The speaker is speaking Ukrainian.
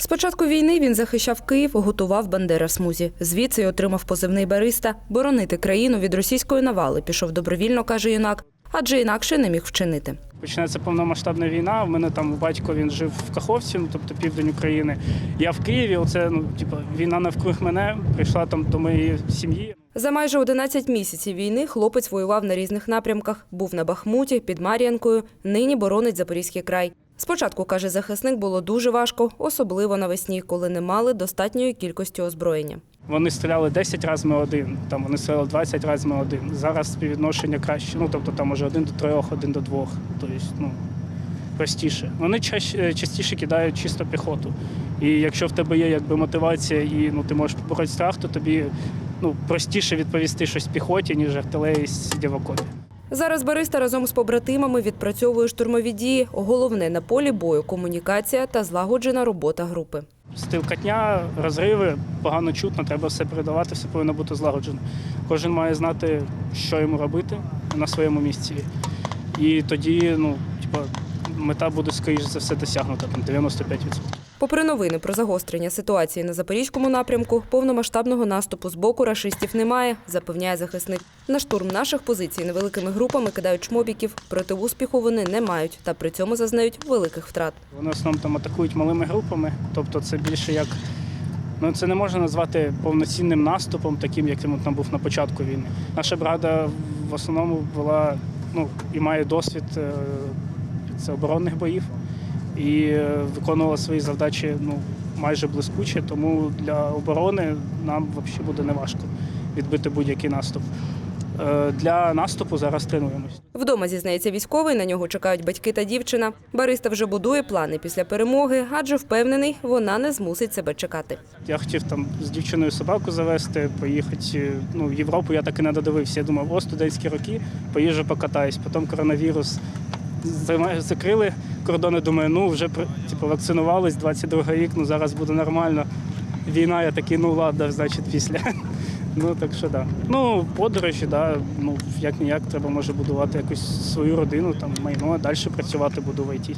З початку війни він захищав Київ, готував Бандера смузі. Звідси й отримав позивний бариста. Боронити країну від російської навали пішов добровільно, каже юнак, адже інакше не міг вчинити. Починається повномасштабна війна. У мене там батько він жив в Каховці, ну, тобто південь України. Я в Києві. Оце ну, типу, війна навкруг мене прийшла там до моєї сім'ї. За майже 11 місяців війни хлопець воював на різних напрямках. Був на Бахмуті, під Мар'янкою. Нині боронить Запорізький край. Спочатку, каже захисник, було дуже важко, особливо навесні, коли не мали достатньої кількості озброєння. Вони стріляли 10 разів ми один, там вони стріляли 20 разів ми один. Зараз співвідношення краще. Ну тобто там може один до трьох, один до двох. Тобто, ну простіше. Вони чаще- частіше кидають чисто піхоту. І якщо в тебе є якби мотивація і ну ти можеш побороти страх, то тобі ну простіше відповісти щось піхоті, ніж артилерії сидя в окопі. Зараз бариста разом з побратимами відпрацьовує штурмові дії. Головне на полі бою комунікація та злагоджена робота групи. Стилкатня, розриви, погано чутно, треба все передавати, все повинно бути злагоджено. Кожен має знати, що йому робити на своєму місці. І тоді, ну, типу, мета буде, скоріш за все, досягнута, там 95%. Попри новини про загострення ситуації на запорізькому напрямку, повномасштабного наступу з боку рашистів немає, запевняє захисник. На штурм наших позицій невеликими групами кидають чмобіків, проте успіху вони не мають та при цьому зазнають великих втрат. Вони в основному там атакують малими групами, тобто це більше як. Ну, це не можна назвати повноцінним наступом, таким, як він там був на початку війни. Наша бригада в основному була ну, і має досвід е, це оборонних боїв і е, виконувала свої завдачі ну, майже блискуче, тому для оборони нам взагалі буде неважко відбити будь-який наступ. Е, Для наступу зараз тренуємось. Вдома зізнається військовий, на нього чекають батьки та дівчина. Бариста вже будує плани після перемоги, адже впевнений, вона не змусить себе чекати. Я хотів там з дівчиною собаку завести, поїхати ну, в Європу. Я так і не додивився. Я думав, о, студентські роки, поїжджу покатаюсь. Потім коронавірус закрили кордони. Думаю, ну вже типу, вакцинувались, 22 рік, ну зараз буде нормально. Війна, я такий, ну ладно, значить, після. Ну так що да. Ну, подорожі, да, ну як ніяк, треба може будувати якусь свою родину, там майно, а далі працювати буду в ІТ.